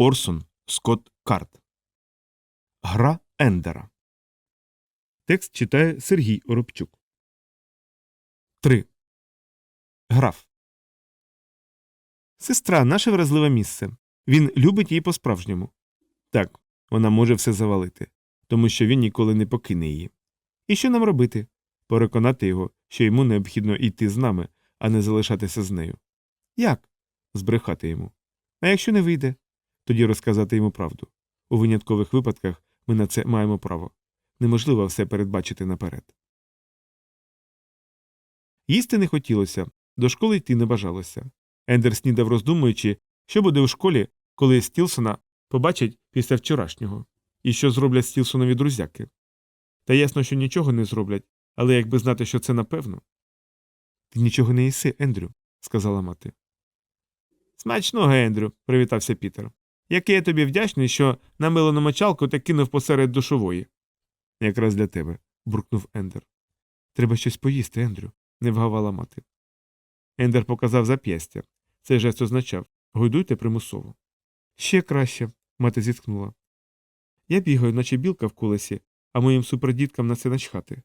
Орсон Скотт Карт. Гра Ендера. Текст читає Сергій Оробчук. 3. Граф. Сестра наше вразливе місце. Він любить її по-справжньому. Так, вона може все завалити, тому що він ніколи не покине її. І що нам робити? Переконати його, що йому необхідно йти з нами, а не залишатися з нею. Як? Збрехати йому. А якщо не вийде, тоді розказати йому правду. У виняткових випадках ми на це маємо право. Неможливо все передбачити наперед. Їсти не хотілося, до школи йти не бажалося. Ендер снідав, роздумуючи, що буде у школі, коли Стілсона побачать після вчорашнього, і що зроблять Стілсонові друзяки. Та ясно, що нічого не зроблять, але якби знати, що це напевно. Ти нічого не їси, Ендрю, сказала мати. Смачного, Ендрю, привітався Пітер. Який я тобі вдячний, що намилену мочалку та кинув посеред душової. Якраз для тебе, буркнув Ендер. Треба щось поїсти, Ендрю, не вгавала мати. Ендер показав зап'ястя. Цей жест означав гойдуйте примусово. Ще краще, мати зітхнула. Я бігаю, наче білка в колесі, а моїм супердіткам на це начхати.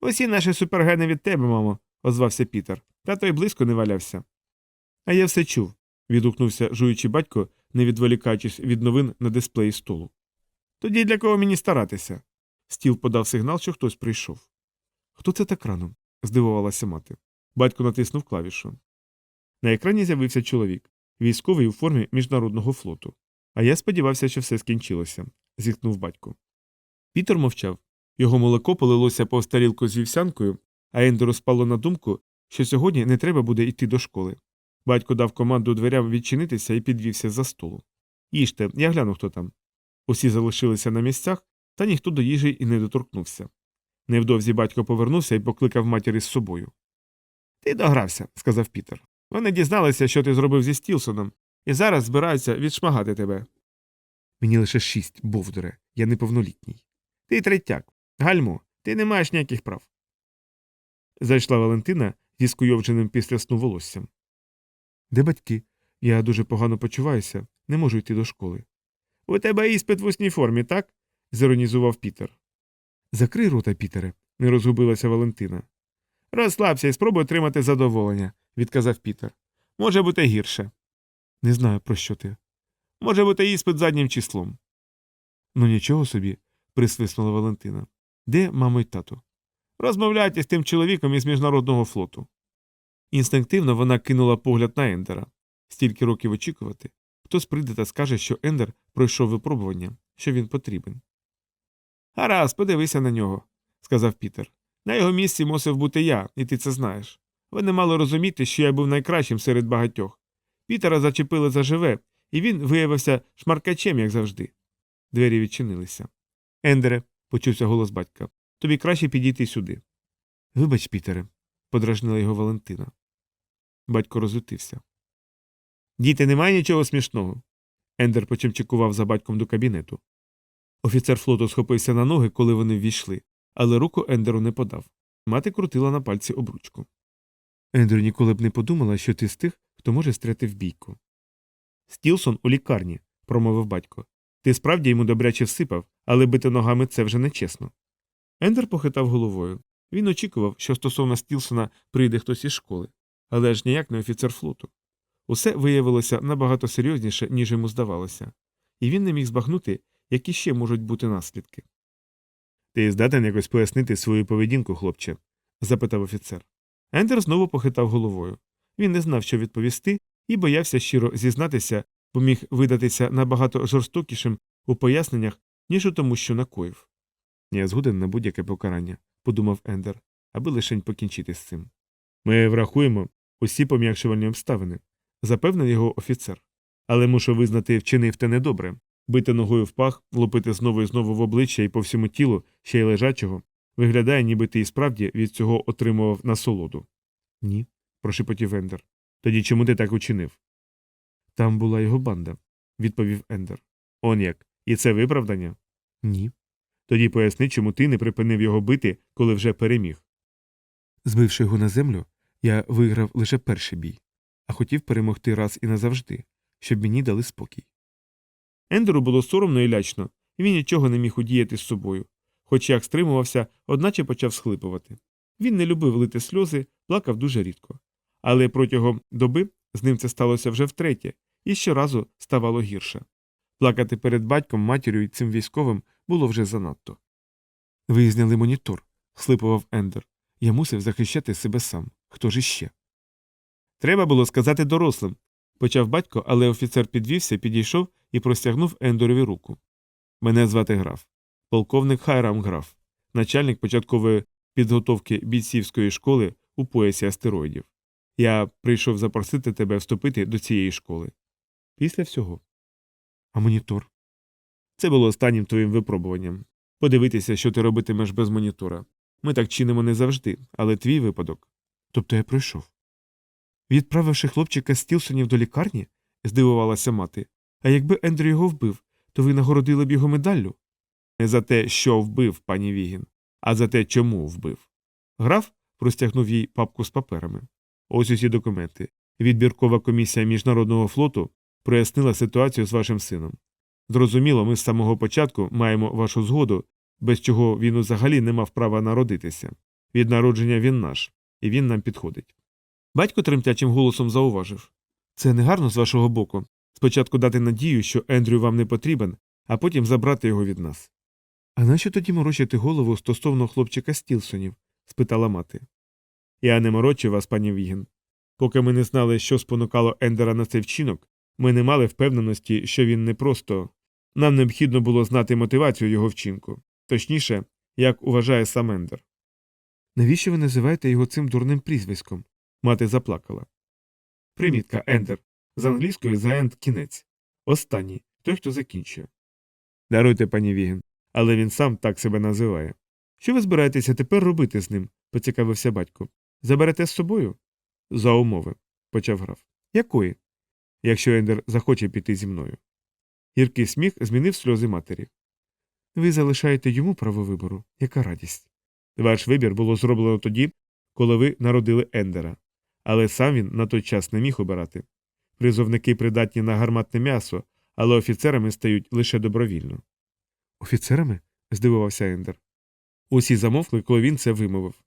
Усі наші супергени від тебе, мамо, озвався Пітер, та той близько не валявся. А я все чув, відгукнувся жуючий батько, не відволікаючись від новин на дисплеї столу. Тоді для кого мені старатися? Стіл подав сигнал, що хтось прийшов. Хто це так рано? здивувалася мати. Батько натиснув клавішу. На екрані з'явився чоловік, військовий у формі міжнародного флоту. А я сподівався, що все скінчилося, зіткнув батько. Пітер мовчав. Його молоко полилося повз тарілку з вівсянкою, а Ендеру спало на думку, що сьогодні не треба буде йти до школи. Батько дав команду дверям відчинитися і підвівся за столу. Їжте, я гляну, хто там. Усі залишилися на місцях, та ніхто до їжі і не доторкнувся. Невдовзі батько повернувся і покликав матір із собою. Ти догрався, сказав Пітер. Вони дізналися, що ти зробив зі Стілсоном, і зараз збираються відшмагати тебе. Мені лише шість, бовдуре, я неповнолітній. Ти третяк. Гальмо, ти не маєш ніяких прав. Зайшла Валентина зі скуйовдженим після сну волоссям. Де батьки? Я дуже погано почуваюся, не можу йти до школи. У тебе іспит в усній формі, так? зіронізував Пітер. Закрий рота, Пітере, не розгубилася Валентина. Розслабся і спробуй отримати задоволення, відказав Пітер. Може бути гірше. Не знаю, про що ти. Може бути іспит заднім числом. Ну нічого собі, присвиснула Валентина. Де мамо й тато? Розмовляйте з тим чоловіком із міжнародного флоту. Інстинктивно вона кинула погляд на Ендера. Стільки років очікувати. Хтось прийде та скаже, що Ендер пройшов випробування, що він потрібен. Гаразд, подивися на нього, сказав Пітер. На його місці мусив бути я, і ти це знаєш. Ви не мали розуміти, що я був найкращим серед багатьох. Пітера зачепили заживе, і він виявився шмаркачем, як завжди. Двері відчинилися. Ендере, почувся голос батька, тобі краще підійти сюди. Вибач, Пітере, подражнила його Валентина. Батько розлютився. Діти, немає нічого смішного. Ендер почимчикував за батьком до кабінету. Офіцер флоту схопився на ноги, коли вони ввійшли, але руку Ендеру не подав. Мати крутила на пальці обручку. Ендер ніколи б не подумала, що ти з тих, хто може стряти в бійку. Стілсон у лікарні, промовив батько. Ти справді йому добряче всипав, але бити ногами це вже нечесно. Ендер похитав головою. Він очікував, що стосовно Стілсона прийде хтось із школи, але ж ніяк не офіцер флоту. Усе виявилося набагато серйозніше, ніж йому здавалося, і він не міг збагнути, які ще можуть бути наслідки. Ти здатен якось пояснити свою поведінку, хлопче? запитав офіцер. Ендер знову похитав головою. Він не знав, що відповісти, і боявся щиро зізнатися, бо міг видатися набагато жорстокішим у поясненнях, ніж у тому, що накоїв. Я згоден на будь-яке покарання, подумав Ендер, аби лишень покінчити з цим. Ми врахуємо усі пом'якшувальні обставини, запевнив його офіцер. Але мушу визнати, вчинив те недобре. Бити ногою в пах, лупити знову і знову в обличчя і по всьому тілу, ще й лежачого, виглядає, ніби ти і справді від цього отримував насолоду. Ні, прошепотів Ендер. Тоді чому ти так учинив? Там була його банда, відповів Ендер. Он як. І це виправдання? Ні. Тоді поясни, чому ти не припинив його бити, коли вже переміг. Збивши його на землю, я виграв лише перший бій, а хотів перемогти раз і назавжди, щоб мені дали спокій. Ендеру було соромно і лячно, і він нічого не міг удіяти з собою. Хоч як стримувався, одначе почав схлипувати. Він не любив лити сльози, плакав дуже рідко. Але протягом доби з ним це сталося вже втретє, і щоразу ставало гірше. Плакати перед батьком, матір'ю і цим військовим було вже занадто. Ви зняли монітор, схлипував Ендер. Я мусив захищати себе сам. Хто ж іще? Треба було сказати дорослим, почав батько, але офіцер підвівся, підійшов і простягнув Ендорові руку. Мене звати граф, полковник Хайрам Граф, начальник початкової підготовки бійцівської школи у поясі астероїдів. Я прийшов запросити тебе вступити до цієї школи. Після всього. А монітор? Це було останнім твоїм випробуванням. Подивитися, що ти робитимеш без монітора. Ми так чинимо не завжди, але твій випадок. Тобто я пройшов. Відправивши хлопчика з Тілсонів до лікарні, здивувалася мати. А якби Ендрю його вбив, то ви нагородили б його медаллю? Не за те, що вбив, пані Вігін, а за те, чому вбив. Граф простягнув їй папку з паперами. Ось усі документи. Відбіркова комісія міжнародного флоту прояснила ситуацію з вашим сином. Зрозуміло, ми з самого початку маємо вашу згоду, без чого він взагалі не мав права народитися. Від народження він наш, і він нам підходить. Батько тремтячим голосом зауважив це негарно з вашого боку. Спочатку дати надію, що Ендрю вам не потрібен, а потім забрати його від нас. А нащо тоді морочити голову стосовно хлопчика Стілсонів? спитала мати. Я не морочу вас, пані Віген. Поки ми не знали, що спонукало Ендера на цей вчинок, ми не мали впевненості, що він не просто. Нам необхідно було знати мотивацію його вчинку, точніше, як вважає сам Ендер. Навіщо ви називаєте його цим дурним прізвиськом? Мати заплакала. Примітка Ендер. З англійської за енд кінець. Останній той, хто закінчує. Даруйте, пані Віген, але він сам так себе називає. Що ви збираєтеся тепер робити з ним? поцікавився батько. Заберете з собою? За умови, почав граф. Якої? Якщо Ендер захоче піти зі мною. Гіркий сміх змінив сльози матері. Ви залишаєте йому право вибору. Яка радість. Ваш вибір було зроблено тоді, коли ви народили Ендера, але сам він на той час не міг обирати. Призовники придатні на гарматне м'ясо, але офіцерами стають лише добровільно. Офіцерами? здивувався Ендер. Усі замовкли, коли він це вимовив.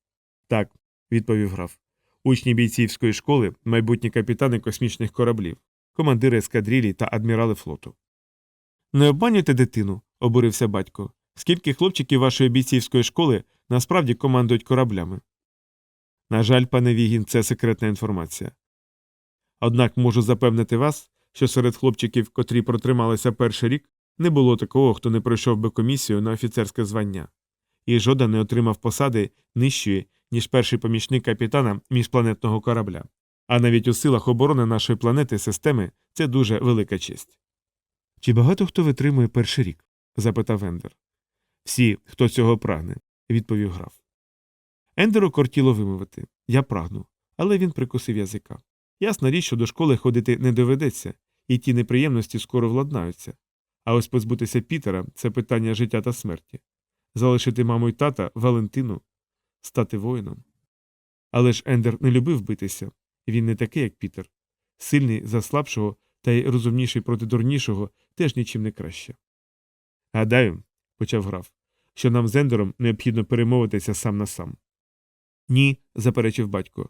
Так, відповів граф. Учні бійцівської школи, майбутні капітани космічних кораблів, командири ескадрилі та адмірали флоту. Не обманюйте дитину, обурився батько. Скільки хлопчиків вашої бійцівської школи насправді командують кораблями? На жаль, пане Вігін, це секретна інформація. Однак можу запевнити вас, що серед хлопчиків, котрі протрималися перший рік, не було такого, хто не пройшов би комісію на офіцерське звання, і жоден не отримав посади нижчої, ніж перший помічник капітана міжпланетного корабля. А навіть у силах оборони нашої планети системи це дуже велика честь. Чи багато хто витримує перший рік? запитав Ендер. Всі, хто цього прагне, відповів граф. Ендеру кортіло вимовити я прагну, але він прикусив язика. Ясна річ, що до школи ходити не доведеться, і ті неприємності скоро владнаються. А ось позбутися Пітера це питання життя та смерті. Залишити маму й тата Валентину, стати воїном. Але ж Ендер не любив битися він не такий, як Пітер. Сильний за слабшого та й розумніший проти дурнішого теж нічим не краще. Гадаю, почав граф, що нам з Ендером необхідно перемовитися сам на сам. Ні, заперечив батько.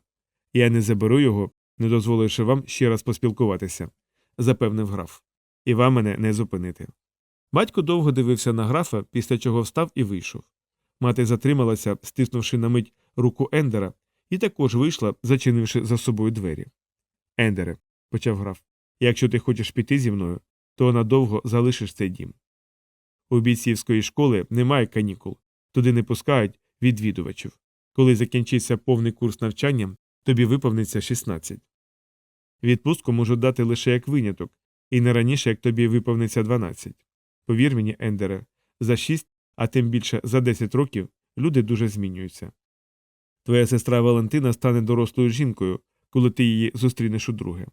Я не заберу його, не дозволивши вам ще раз поспілкуватися, запевнив граф. І вам мене не зупинити. Батько довго дивився на графа, після чого встав і вийшов. Мати затрималася, стиснувши на мить руку Ендера, і також вийшла, зачинивши за собою двері. Ендере, почав граф, якщо ти хочеш піти зі мною, то надовго залишиш цей дім. У бійцівської школи немає канікул, туди не пускають відвідувачів. Коли закінчиться повний курс навчання, тобі виповниться 16. Відпустку можу дати лише як виняток, і не раніше, як тобі виповниться 12. Повір мені, Ендере, за 6, а тим більше за 10 років люди дуже змінюються. Твоя сестра Валентина стане дорослою жінкою, коли ти її зустрінеш удруге,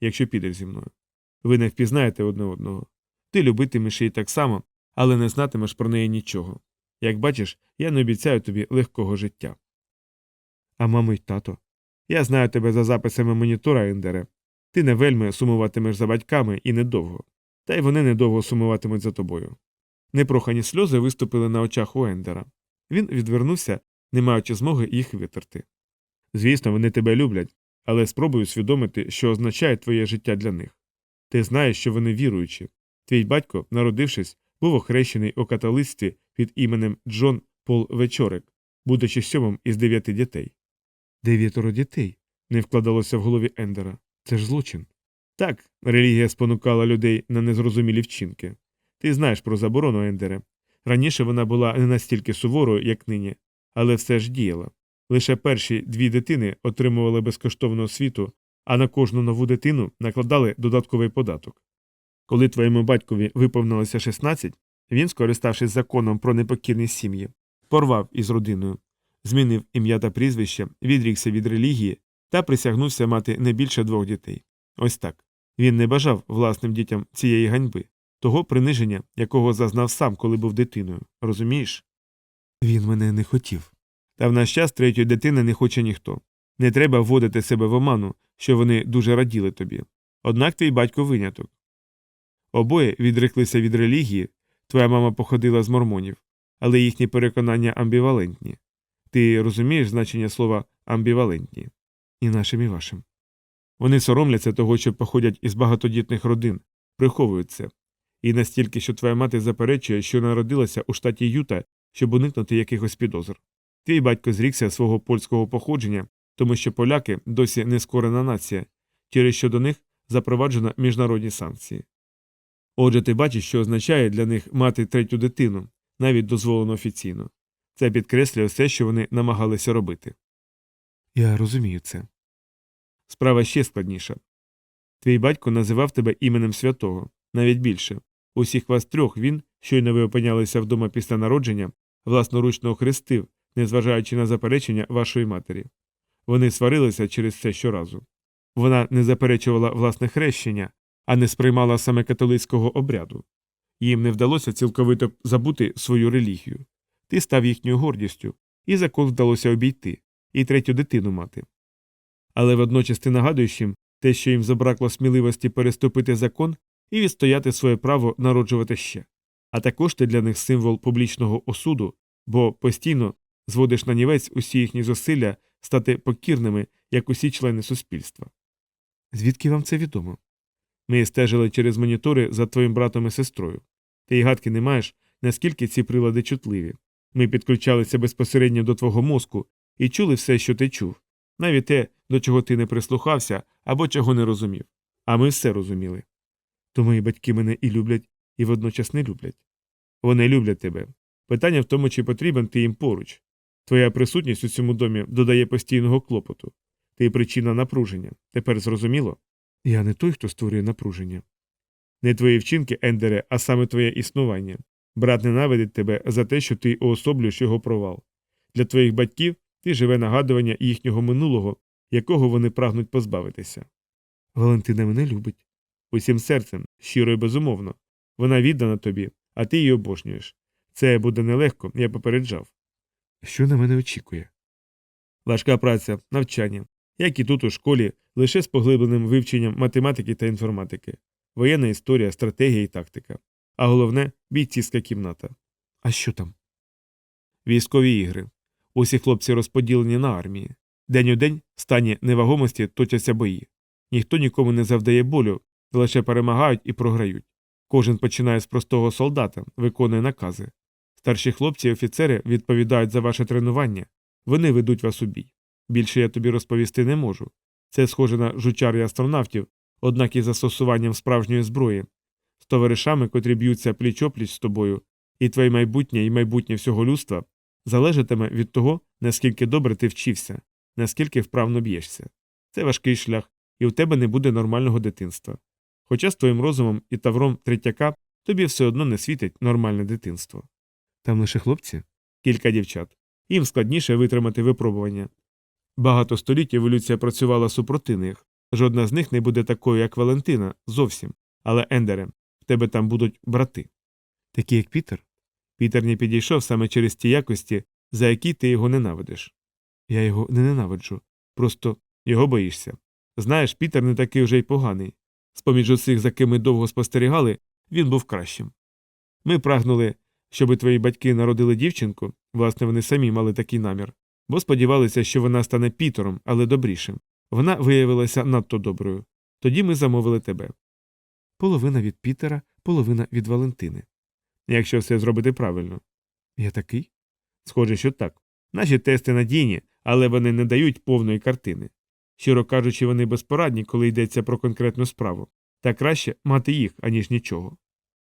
якщо підеш зі мною. Ви не впізнаєте одне одного. Ти любитимеш її так само, але не знатимеш про неї нічого. Як бачиш, я не обіцяю тобі легкого життя. А мамо й тато. Я знаю тебе за записами монітора, Ендере. Ти не вельми сумуватимеш за батьками і недовго. та й вони недовго сумуватимуть за тобою. Непрохані сльози виступили на очах у Ендера. Він відвернувся, не маючи змоги їх витерти. Звісно, вони тебе люблять, але спробуй усвідомити, що означає твоє життя для них. Ти знаєш, що вони віруючі. Твій батько, народившись, був охрещений у католицтві під іменем Джон Пол Вечорик, будучи сьомим із дев'яти дітей. Дев'ятеро дітей. не вкладалося в голові Ендера. Це ж злочин. Так, релігія спонукала людей на незрозумілі вчинки. Ти знаєш про заборону Ендере. Раніше вона була не настільки суворою, як нині, але все ж діяла. Лише перші дві дитини отримували безкоштовну освіту, а на кожну нову дитину накладали додатковий податок. Коли твоєму батькові виповнилося 16, він, скориставшись законом про непокірність сім'ї, порвав із родиною, змінив ім'я та прізвище, відрікся від релігії та присягнувся мати не більше двох дітей. Ось так. Він не бажав власним дітям цієї ганьби, того приниження, якого зазнав сам, коли був дитиною. Розумієш? Він мене не хотів. Та в наш час третьої дитини не хоче ніхто. Не треба вводити себе в оману, що вони дуже раділи тобі. Однак твій батько виняток. Обоє відреклися від релігії, твоя мама походила з мормонів, але їхні переконання амбівалентні. Ти розумієш значення слова амбівалентні? І нашим, і вашим. Вони соромляться того, що походять із багатодітних родин, приховують це. І настільки, що твоя мати заперечує, що народилася у штаті Юта, щоб уникнути якихось підозр. Твій батько зрікся свого польського походження, тому що поляки досі не скорена нація, через що до них запроваджено міжнародні санкції. Отже, ти бачиш, що означає для них мати третю дитину, навіть дозволено офіційно. Це підкреслює все, що вони намагалися робити. Я розумію це. Справа ще складніша. Твій батько називав тебе іменем святого, навіть більше. Усіх вас трьох він, щойно ви опинялися вдома після народження, власноручно охрестив, незважаючи на заперечення вашої матері. Вони сварилися через це щоразу. Вона не заперечувала власне хрещення, а не сприймала саме католицького обряду. Їм не вдалося цілковито забути свою релігію. Ти став їхньою гордістю, і закон вдалося обійти, і третю дитину мати. Але водночас ти нагадуєш їм те, що їм забракло сміливості переступити закон і відстояти своє право народжувати ще. А також ти для них символ публічного осуду, бо постійно зводиш на нівець усі їхні зусилля стати покірними, як усі члени суспільства. Звідки вам це відомо? Ми стежили через монітори за твоїм братом і сестрою. Ти й гадки не маєш, наскільки ці прилади чутливі. Ми підключалися безпосередньо до твого мозку і чули все, що ти чув, навіть те, до чого ти не прислухався або чого не розумів. А ми все розуміли. То мої батьки мене і люблять, і водночас не люблять. Вони люблять тебе. Питання в тому, чи потрібен ти їм поруч. Твоя присутність у цьому домі додає постійного клопоту. Ти причина напруження. Тепер зрозуміло? Я не той, хто створює напруження. Не твої вчинки, Ендере, а саме твоє існування. Брат ненавидить тебе за те, що ти уособлюєш його провал. Для твоїх батьків ти живе нагадування їхнього минулого, якого вони прагнуть позбавитися. Валентина мене любить. Усім серцем, щиро і безумовно. Вона віддана тобі, а ти її обожнюєш. Це буде нелегко, я попереджав. Що на мене очікує? Важка праця, навчання, як і тут у школі, лише з поглибленим вивченням математики та інформатики, воєнна історія, стратегія і тактика. А головне бійцівська кімната. А що там? Військові ігри. Усі хлопці розподілені на армії. День у день в стані невагомості точаться бої. Ніхто нікому не завдає болю, лише перемагають і програють. Кожен починає з простого солдата, виконує накази. Старші хлопці і офіцери відповідають за ваше тренування, вони ведуть вас у бій. Більше я тобі розповісти не можу. Це схоже на жучар і астронавтів, однак із застосуванням справжньої зброї, з товаришами, котрі б'ються пліч опліч з тобою, і твоє майбутнє і майбутнє всього людства залежатиме від того, наскільки добре ти вчився, наскільки вправно б'єшся. Це важкий шлях, і у тебе не буде нормального дитинства. Хоча з твоїм розумом і тавром третяка тобі все одно не світить нормальне дитинство. Там лише хлопці? Кілька дівчат. Їм складніше витримати випробування. Багато століть еволюція працювала супроти них. Жодна з них не буде такою, як Валентина, зовсім. Але, Ендере, в тебе там будуть брати. Такі, як Пітер? Пітер не підійшов саме через ті якості, за які ти його ненавидиш. Я його не ненавиджу. Просто його боїшся. Знаєш, Пітер не такий вже й поганий. З поміж усіх, за ким ми довго спостерігали, він був кращим. Ми прагнули, щоби твої батьки народили дівчинку, власне, вони самі мали такий намір, бо сподівалися, що вона стане Пітером, але добрішим. Вона виявилася надто доброю. Тоді ми замовили тебе. Половина від Пітера, половина від Валентини. Якщо все зробити правильно. Я такий? Схоже, що так. Наші тести надійні, але вони не дають повної картини. Щиро кажучи, вони безпорадні, коли йдеться про конкретну справу, та краще мати їх, аніж нічого.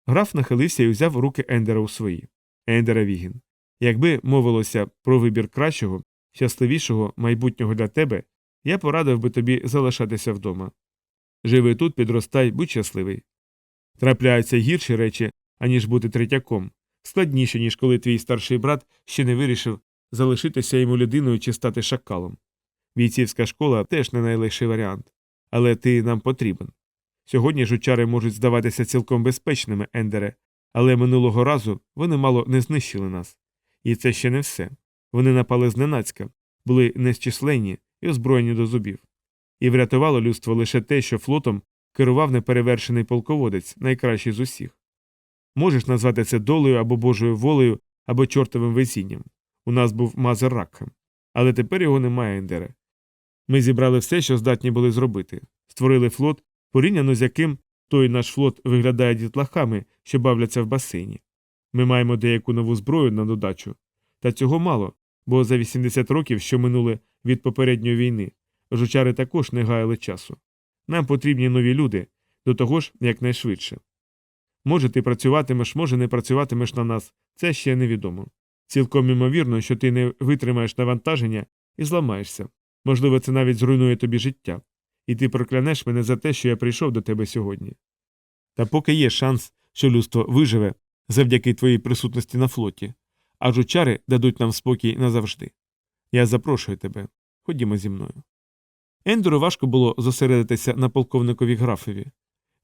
Граф нахилився і взяв руки Ендера у свої. Ендера Вігін. Якби мовилося про вибір кращого, щасливішого майбутнього для тебе, я порадив би тобі залишатися вдома. Живи тут, підростай, будь щасливий. Трапляються гірші речі, аніж бути третяком, складніше, ніж коли твій старший брат ще не вирішив залишитися йому людиною чи стати шакалом. Бійцівська школа теж не найлегший варіант, але ти нам потрібен. Сьогодні жучари можуть здаватися цілком безпечними, Ендере, але минулого разу вони мало не знищили нас. І це ще не все. Вони напали зненацька, були незчисленні і озброєні до зубів. І врятувало людство лише те, що флотом керував неперевершений полководець, найкращий з усіх. Можеш назвати це долею або Божою волею, або чортовим везінням. У нас був Мазер Ракхам. Але тепер його немає, Ендере. Ми зібрали все, що здатні були зробити, створили флот, порівняно з яким той наш флот виглядає дітлахами, що бавляться в басейні. Ми маємо деяку нову зброю на додачу. Та цього мало, бо за 80 років, що минули від попередньої війни, жучари також не гаяли часу. Нам потрібні нові люди, до того ж якнайшвидше. Може, ти працюватимеш, може, не працюватимеш на нас, це ще невідомо. Цілком імовірно, що ти не витримаєш навантаження і зламаєшся. Можливо, це навіть зруйнує тобі життя, і ти проклянеш мене за те, що я прийшов до тебе сьогодні. Та поки є шанс, що людство виживе завдяки твоїй присутності на флоті, а жучари дадуть нам спокій назавжди. Я запрошую тебе. Ходімо зі мною. Ендору важко було зосередитися на полковникові графові.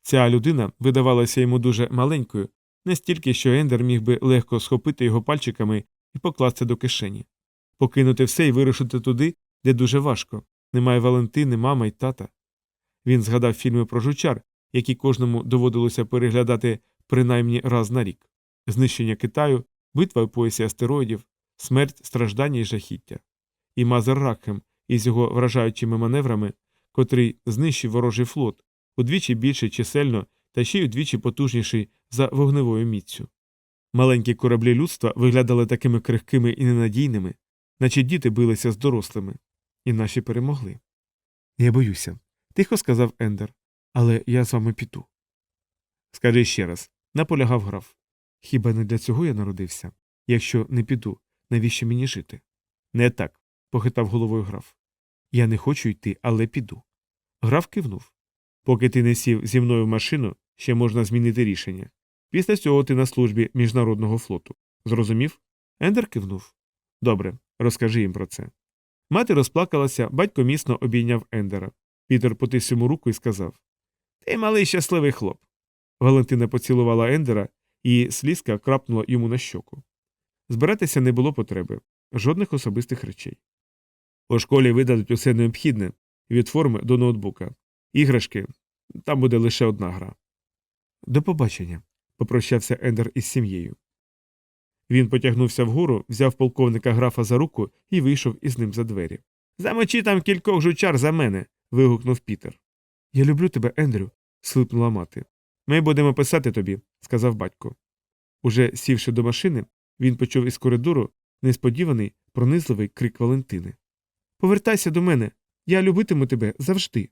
Ця людина видавалася йому дуже маленькою, настільки, що Ендер міг би легко схопити його пальчиками і покласти до кишені, покинути все і вирушити туди, де дуже важко. Немає Валентини, мама й тата. Він згадав фільми про жучар, які кожному доводилося переглядати принаймні раз на рік знищення Китаю, битва у поясі астероїдів, смерть, страждання і жахіття. І Мазер Ракхем із його вражаючими маневрами, котрий знищив ворожий флот, удвічі більший чисельно та ще й удвічі потужніший за вогневою міцю. Маленькі кораблі людства виглядали такими крихкими і ненадійними, наче діти билися з дорослими, і наші перемогли. Я боюся, тихо сказав Ендер, але я з вами піду. Скажи ще раз, наполягав граф. Хіба не для цього я народився? Якщо не піду, навіщо мені жити? Не так, похитав головою граф. Я не хочу йти, але піду. Граф кивнув. Поки ти не сів зі мною в машину, ще можна змінити рішення. Після цього ти на службі міжнародного флоту. Зрозумів? Ендер кивнув. Добре, розкажи їм про це. Мати розплакалася, батько міцно обійняв Ендера. Пітер потис йому руку і сказав Ти малий щасливий хлоп. Валентина поцілувала Ендера, і слізка крапнула йому на щоку. Збиратися не було потреби, жодних особистих речей. У школі видадуть усе необхідне від форми до ноутбука. Іграшки там буде лише одна гра. До побачення, попрощався Ендер із сім'єю. Він потягнувся вгору, взяв полковника графа за руку і вийшов із ним за двері. Замочи там кількох жучар за мене. вигукнув Пітер. Я люблю тебе, Ендрю, схлипнула мати. Ми будемо писати тобі, сказав батько. Уже сівши до машини, він почув із коридору несподіваний, пронизливий крик Валентини. Повертайся до мене, я любитиму тебе завжди.